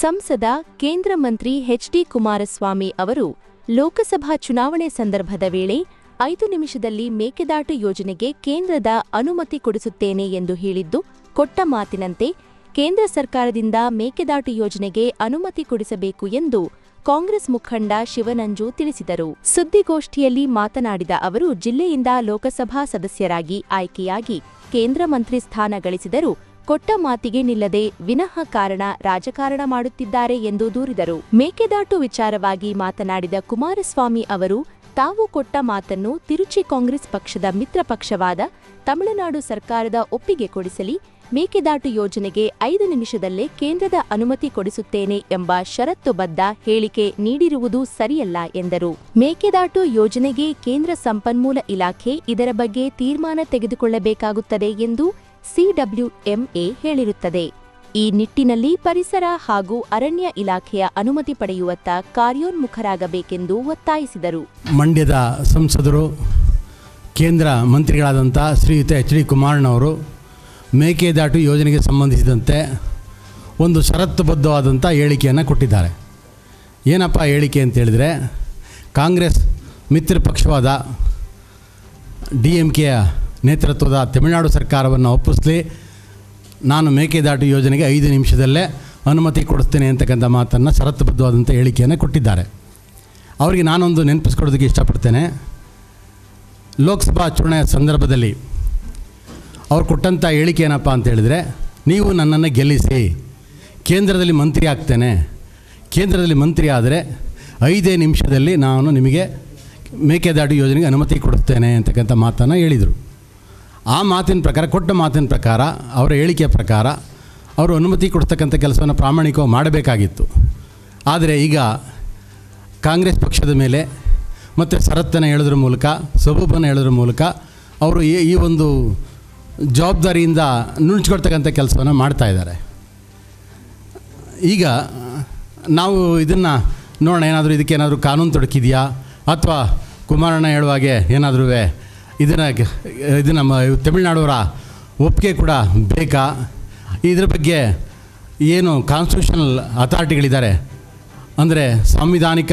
ಸಂಸದ ಕೇಂದ್ರ ಮಂತ್ರಿ ಎಚ್ಡಿ ಕುಮಾರಸ್ವಾಮಿ ಅವರು ಲೋಕಸಭಾ ಚುನಾವಣೆ ಸಂದರ್ಭದ ವೇಳೆ ಐದು ನಿಮಿಷದಲ್ಲಿ ಮೇಕೆದಾಟು ಯೋಜನೆಗೆ ಕೇಂದ್ರದ ಅನುಮತಿ ಕೊಡಿಸುತ್ತೇನೆ ಎಂದು ಹೇಳಿದ್ದು, ಕೊಟ್ಟ ಮಾತಿನಂತೆ ಕೇಂದ್ರ ಸರ್ಕಾರದಿಂದ ಮೇಕೆದಾಟು ಯೋಜನೆಗೆ ಅನುಮತಿ ಕೊಡಿಸಬೇಕು ಎಂದು ಕಾಂಗ್ರೆಸ್ ಮುಖಂಡ ಶಿವನಂಜು ತಿಳಿಸಿದರು. ಸುದ್ದಿಗೋಷ್ಠಿಯಲ್ಲಿ ಮಾತನಾಡಿದ ಅವರು, ಜಿಲ್ಲೆಯಿಂದ ಲೋಕಸಭಾ ಸದಸ್ಯರಾಗಿ ಆಯ್ಕೆಯಾಗಿ ಕೇಂದ್ರ ಮಂತ್ರಿ ಸ್ಥಾನ ಗಳಿಸಿದರೂ ಕೊಟ್ಟ ಮಾತಿಗೆ ನಿಲ್ಲದೆ ವಿನಃ ಕಾರಣ ರಾಜಕಾರಣ ಮಾಡುತ್ತಿದ್ದಾರೆ ಎಂದು ದೂರಿದರು. ಮೇಕೆದಾಟು ವಿಚಾರವಾಗಿ ಮಾತನಾಡಿದ ಕುಮಾರಸ್ವಾಮಿ ಅವರು, ತಾವು ಕೊಟ್ಟ ಮಾತನ್ನು ತಿರುಚಿ ಕಾಂಗ್ರೆಸ್ ಪಕ್ಷದ ಮಿತ್ರ ಪಕ್ಷವಾದ ತಮಿಳುನಾಡು ಸರ್ಕಾರದ ಒಪ್ಪಿಗೆ ಕೊಡಿಸಲಿ, ಮೇಕೆದಾಟು ಯೋಜನೆಗೆ ಐದು ನಿಮಿಷದಲ್ಲೇ ಕೇಂದ್ರದ ಅನುಮತಿ ಕೊಡಿಸುತ್ತೇನೆ ಎಂಬ ಷರತ್ತುಬದ್ಧ ಹೇಳಿಕೆ ನೀಡಿರುವುದು ಸರಿಯಲ್ಲ ಎಂದರು. ಮೇಕೆದಾಟು ಯೋಜನೆಗೆ ಕೇಂದ್ರ ಸಂಪನ್ಮೂಲ ಇಲಾಖೆ ಇದರ ಬಗ್ಗೆ ತೀರ್ಮಾನ ತೆಗೆದುಕೊಳ್ಳಬೇಕಾಗುತ್ತದೆ ಎಂದು ಸಿಡಬ್ಲ್ಯೂಎಂಎ ಹೇಳಿರುತ್ತದೆ. ಈ ನಿಟ್ಟಿನಲ್ಲಿ ಪರಿಸರ ಹಾಗೂ ಅರಣ್ಯ ಇಲಾಖೆಯ ಅನುಮತಿ ಪಡೆಯುವತ್ತ ಕಾರ್ಯೋನ್ಮುಖರಾಗಬೇಕೆಂದು ಒತ್ತಾಯಿಸಿದರು. ಮಂಡ್ಯದ ಸಂಸದರು, ಕೇಂದ್ರ ಮಂತ್ರಿಗಳಾದಂಥ ಶ್ರೀಯುತ ಎಚ್ ಡಿ ಕುಮಾರಣ್ಣವರು ಮೇಕೆದಾಟು ಯೋಜನೆಗೆ ಸಂಬಂಧಿಸಿದಂತೆ ಒಂದು ಷರತ್ತುಬದ್ಧವಾದಂಥ ಹೇಳಿಕೆಯನ್ನು ಕೊಟ್ಟಿದ್ದಾರೆ. ಏನಪ್ಪ ಹೇಳಿಕೆ ಅಂತೇಳಿದರೆ ಕಾಂಗ್ರೆಸ್ ಮಿತ್ರ ಪಕ್ಷವಾದ ಡಿ ಎಂ ಕೆಯ ನೇತೃತ್ವದ ತಮಿಳುನಾಡು ಸರ್ಕಾರವನ್ನು ಒಪ್ಪಿಸಲಿ. ನಾನು ಮೇಕೆದಾಟು ಯೋಜನೆಗೆ ಐದು ನಿಮಿಷದಲ್ಲೇ ಅನುಮತಿ ಕೊಡಿಸ್ತೇನೆ ಅಂತಕ್ಕಂಥ ಮಾತನ್ನು ಷರತ್ತುಬದ್ಧವಾದಂಥ ಹೇಳಿಕೆಯನ್ನು ಕೊಟ್ಟಿದ್ದಾರೆ. ಅವರಿಗೆ ನಾನೊಂದು ನೆನಪಿಸ್ಕೊಡೋದಕ್ಕೆ ಇಷ್ಟಪಡ್ತೇನೆ. ಲೋಕಸಭಾ ಚುನಾವಣೆಯ ಸಂದರ್ಭದಲ್ಲಿ ಅವ್ರು ಕೊಟ್ಟಂಥ ಹೇಳಿಕೆ ಏನಪ್ಪ ಅಂತ ಹೇಳಿದರೆ, ನೀವು ನನ್ನನ್ನು ಗೆಲ್ಲಿಸಿ, ಕೇಂದ್ರದಲ್ಲಿ ಮಂತ್ರಿ ಆಗ್ತೇನೆ. ಕೇಂದ್ರದಲ್ಲಿ ಮಂತ್ರಿ ಆದರೆ ಐದೇ ನಿಮಿಷದಲ್ಲಿ ನಾನು ನಿಮಗೆ ಮೇಕೆದಾಟು ಯೋಜನೆಗೆ ಅನುಮತಿ ಕೊಡುತ್ತೇನೆ ಅಂತಕ್ಕಂಥ ಮಾತನ್ನು ಹೇಳಿದರು. ಆ ಮಾತಿನ ಪ್ರಕಾರ, ಕೊಟ್ಟ ಮಾತಿನ ಪ್ರಕಾರ, ಅವರ ಹೇಳಿಕೆಯ ಪ್ರಕಾರ ಅವರು ಅನುಮತಿ ಕೊಡ್ತಕ್ಕಂಥ ಕೆಲಸವನ್ನು ಪ್ರಾಮಾಣಿಕವಾಗಿ ಮಾಡಬೇಕಾಗಿತ್ತು. ಆದರೆ ಈಗ ಕಾಂಗ್ರೆಸ್ ಪಕ್ಷದ ಮೇಲೆ ಮತ್ತು ಷರತ್ತನ್ನು ಹೇಳೋದ್ರ ಮೂಲಕ, ಸಬೂಬನ್ನು ಹೇಳೋದ್ರ ಮೂಲಕ ಅವರು ಈ ಒಂದು ಜವಾಬ್ದಾರಿಯಿಂದ ನುಣುಚ್ಕೊಳ್ತಕ್ಕಂಥ ಕೆಲಸವನ್ನು ಮಾಡ್ತಾ ಇದ್ದಾರೆ. ಈಗ ನಾವು ಇದನ್ನು ನೋಡೋಣ, ಏನಾದರೂ ಇದಕ್ಕೆ ಏನಾದರೂ ಕಾನೂನು ತೊಡಕಿದೆಯಾ? ಅಥವಾ ಕುಮಾರಣ್ಣ ಹೇಳುವಾಗೆ ಏನಾದರೂ ಇದನ್ನು ಇದು ನಮ್ಮ ತಮಿಳ್ನಾಡವರ ಒಪ್ಪಿಗೆ ಕೂಡ ಬೇಕಾ? ಇದ್ರ ಬಗ್ಗೆ ಏನು ಕಾನ್ಸ್ಟಿಟ್ಯೂಷನಲ್ ಅಥಾರಿಟಿಗಳಿದ್ದಾರೆ ಅಂದರೆ ಸಾಂವಿಧಾನಿಕ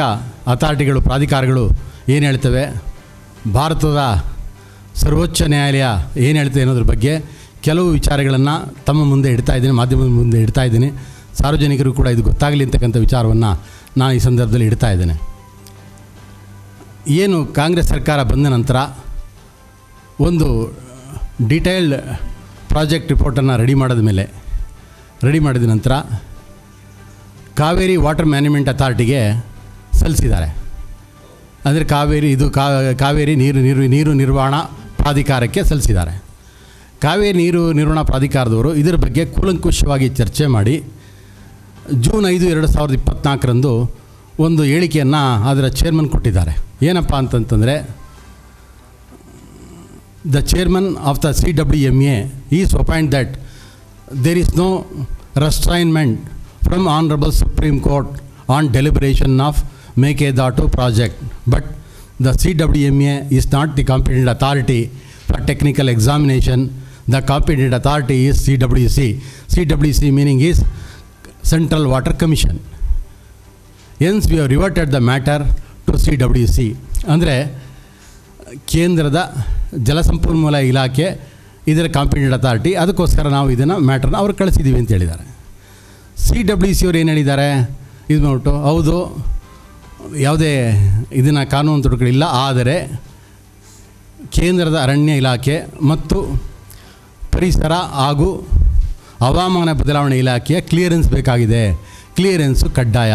ಅಥಾರಿಟಿಗಳು ಪ್ರಾಧಿಕಾರಗಳು ಏನು ಹೇಳ್ತವೆ? ಭಾರತದ ಸರ್ವೋಚ್ಚ ನ್ಯಾಯಾಲಯ ಏನು ಹೇಳ್ತದೆ ಅನ್ನೋದ್ರ ಬಗ್ಗೆ ಕೆಲವು ವಿಚಾರಗಳನ್ನು ತಮ್ಮ ಮುಂದೆ ಇಡ್ತಾ ಇದ್ದೀನಿ, ಮಾಧ್ಯಮದ ಮುಂದೆ ಇಡ್ತಾ ಇದ್ದೀನಿ. ಸಾರ್ವಜನಿಕರು ಕೂಡ ಇದು ಗೊತ್ತಾಗಲಿ ಅಂತಕ್ಕಂಥ ವಿಚಾರವನ್ನು ನಾನು ಈ ಸಂದರ್ಭದಲ್ಲಿ ಇಡ್ತಾ ಇದ್ದೇನೆ. ಏನು ಕಾಂಗ್ರೆಸ್ ಸರ್ಕಾರ ಬಂದ ನಂತರ ಒಂದು ಡಿಟೈಲ್ಡ್ ಪ್ರಾಜೆಕ್ಟ್ ರಿಪೋರ್ಟನ್ನು ರೆಡಿ ಮಾಡಿದ ಮೇಲೆ ರೆಡಿ ಮಾಡಿದ ನಂತರ ಕಾವೇರಿ ವಾಟರ್ ಮ್ಯಾನೇಜ್ಮೆಂಟ್ ಅಥಾರಿಟಿಗೆ ಸಲ್ಲಿಸಿದ್ದಾರೆ. ಅಂದರೆ ಕಾವೇರಿ, ಇದು ಕಾವೇರಿ ನೀರು ನೀರು ನೀರು ನಿರ್ವಹಣಾ ಪ್ರಾಧಿಕಾರಕ್ಕೆ ಸಲ್ಲಿಸಿದ್ದಾರೆ. ಕಾವೇರಿ ನೀರು ನಿರ್ವಹಣಾ ಪ್ರಾಧಿಕಾರದವರು ಇದರ ಬಗ್ಗೆ ಕೂಲಂಕುಷವಾಗಿ ಚರ್ಚೆ ಮಾಡಿ, ಜೂನ್ ಐದು, ಎರಡು ಸಾವಿರದ ಇಪ್ಪತ್ತ್ನಾಲ್ಕರಂದು ಒಂದು ಹೇಳಿಕೆಯನ್ನು ಅದರ ಚೇರ್ಮನ್ ಕೊಟ್ಟಿದ್ದಾರೆ. ಏನಪ್ಪ ಅಂತಂತಂದರೆ the chairman of the CWMA is opined that there is no restrainment from Honorable Supreme Court on deliberation of Mekedatu project, but the CWMA is not the competent authority for technical examination. The competent authority is CWC. CWC meaning is Central Water Commission. Hence, we have reverted the matter to CWC. ಅಂದರೆ ಕೇಂದ್ರದ ಜಲಸಂಪನ್ಮೂಲ ಇಲಾಖೆ ಇದರ competent authority ಅದಕ್ಕೋಸ್ಕರ ನಾವು ಇದನ್ನು ಮ್ಯಾಟ್ರನ್ನ ಅವ್ರು ಕಳಿಸಿದ್ದೀವಿ ಅಂತ ಹೇಳಿದ್ದಾರೆ. ಸಿ ಡಬ್ಲ್ಯು ಸಿ ಅವ್ರು ಏನು ಹೇಳಿದ್ದಾರೆ? ಇದು ನೋಟು ಹೌದು, ಯಾವುದೇ ಇದನ್ನು ಕಾನೂನು ತೊಡಕಲಿಲ್ಲ ಆದರೆ ಕೇಂದ್ರದ ಅರಣ್ಯ ಇಲಾಖೆ ಮತ್ತು ಪರಿಸರ ಹಾಗೂ ಹವಾಮಾನ ಬದಲಾವಣೆ ಇಲಾಖೆಯ ಕ್ಲಿಯರೆನ್ಸ್ ಬೇಕಾಗಿದೆ. ಕ್ಲಿಯರೆನ್ಸು ಕಡ್ಡಾಯ.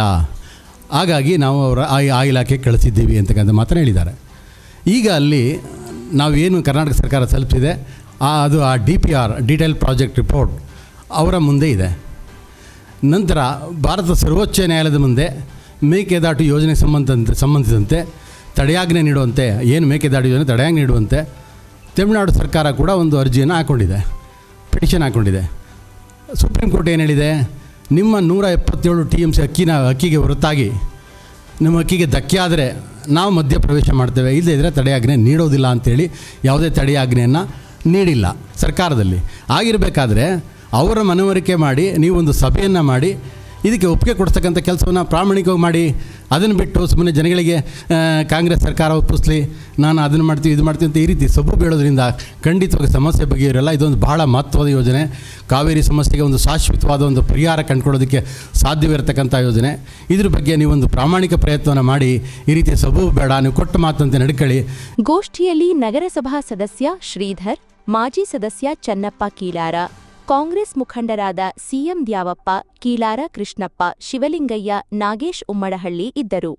ಹಾಗಾಗಿ ನಾವು ಅವರ ಆ ಇಲಾಖೆ ಕಳಿಸಿದ್ದೀವಿ ಅಂತಕ್ಕಂಥ ಮಾತನ್ನು ಹೇಳಿದ್ದಾರೆ. ಈಗ ಅಲ್ಲಿ ನಾವೇನು ಕರ್ನಾಟಕ ಸರ್ಕಾರ ತಲುಪಿಸಿದೆ, ಆ, ಅದು ಆ D P R detail project report ಅವರ ಮುಂದೆ ಇದೆ. ನಂತರ ಭಾರತ ಸರ್ವೋಚ್ಚ ನ್ಯಾಯಾಲಯದ ಮುಂದೆ ಮೇಕೆದಾಟು ಯೋಜನೆ ಸಂಬಂಧಂತೆ, ಸಂಬಂಧಿಸಿದಂತೆ ತಡೆಯಾಜ್ಞೆ ನೀಡುವಂತೆ, ಏನು ಮೇಕೆದಾಟು ಯೋಜನೆ, ತಡೆಯಾಜ್ಞೆ ನೀಡುವಂತೆ ತಮಿಳುನಾಡು ಸರ್ಕಾರ ಕೂಡ ಒಂದು ಅರ್ಜಿಯನ್ನು ಹಾಕ್ಕೊಂಡಿದೆ ಪಿಟಿಷನ್ ಹಾಕ್ಕೊಂಡಿದೆ ಸುಪ್ರೀಂ ಕೋರ್ಟ್ ಏನು ಹೇಳಿದೆ? ನಿಮ್ಮ ನೂರ ಎಪ್ಪತ್ತೇಳು ಟಿ ಎಂ ಸಿ ಅಕ್ಕಿನ ಅಕ್ಕಿಗೆ ಹೊರತಾಗಿ, ನಿಮ್ಮ ಅಕ್ಕಿಗೆ ಧಕ್ಕೆ ಆದರೆ ನಾವು ಮಧ್ಯಪ್ರವೇಶ ಮಾಡ್ತೇವೆ. ಇಲ್ಲದೇ ಇದ್ದರೆ ತಡೆಯಾಜ್ಞೆ ನೀಡೋದಿಲ್ಲ ಅಂಥೇಳಿ ಯಾವುದೇ ತಡೆಯಾಜ್ಞೆಯನ್ನು ನೀಡಿಲ್ಲ ಸರ್ಕಾರದಲ್ಲಿ. ಆಗಿರಬೇಕಾದ್ರೆ ಅವರ ಮನವರಿಕೆ ಮಾಡಿ ನೀವೊಂದು ಸಭೆಯನ್ನು ಮಾಡಿ ಇದಕ್ಕೆ ಒಪ್ಪಿಗೆ ಕೊಡ್ತಕ್ಕಂಥ ಕೆಲಸವನ್ನು ಪ್ರಾಮಾಣಿಕವಾಗಿ ಮಾಡಿ, ಅದನ್ನು ಬಿಟ್ಟು ಸುಮ್ಮನೆ ಜನಗಳಿಗೆ ಕಾಂಗ್ರೆಸ್ ಸರ್ಕಾರ ಒಪ್ಪಿಸ್ಲಿ, ನಾನು ಅದನ್ನು ಮಾಡ್ತೀವಿ, ಇದು ಮಾಡ್ತೀವಿ ಅಂತ ಈ ರೀತಿ ಸೊಬ್ಬು ಬೀಳೋದ್ರಿಂದ ಖಂಡಿತವಾಗಿ ಸಮಸ್ಯೆ ಬಗ್ಗೆ ಬಗೆಯಿರಲ್ಲ ಇದೊಂದು ಬಹಳ ಮಹತ್ವದ ಯೋಜನೆ. ಕಾವೇರಿ ಸಮಸ್ಯೆಗೆ ಒಂದು ಶಾಶ್ವತವಾದ ಒಂದು ಪರಿಹಾರ ಕಂಡುಕೊಳ್ಳೋದಕ್ಕೆ ಸಾಧ್ಯವಿರತಕ್ಕಂಥ ಯೋಜನೆ. ಇದ್ರ ಬಗ್ಗೆ ನೀವೊಂದು ಪ್ರಾಮಾಣಿಕ ಪ್ರಯತ್ನವನ್ನು ಮಾಡಿ, ಈ ರೀತಿ ಸೊಬ್ಬು ಬೇಡ, ನೀವು ಕೊಟ್ಟ ಮಾತಂತೆ ನಡ್ಕೊಳ್ಳಿ. ಗೋಷ್ಠಿಯಲ್ಲಿ ನಗರಸಭಾ ಸದಸ್ಯ ಶ್ರೀಧರ್, ಮಾಜಿ ಸದಸ್ಯ ಚನ್ನಪ್ಪ ಕೀಲಾರ. ಕಾಂಗ್ರೆಸ್ ಮುಖಂಡರಾದ ಸಿಎಂ ದ್ಯಾವಪ್ಪ ಕೀಲಾರ ಕೃಷ್ಣಪ್ಪ ಶಿವಲಿಂಗಯ್ಯ ನಾಗೇಶ್ ಉಮ್ಮಡಹಳ್ಳಿ ಇದ್ದರು.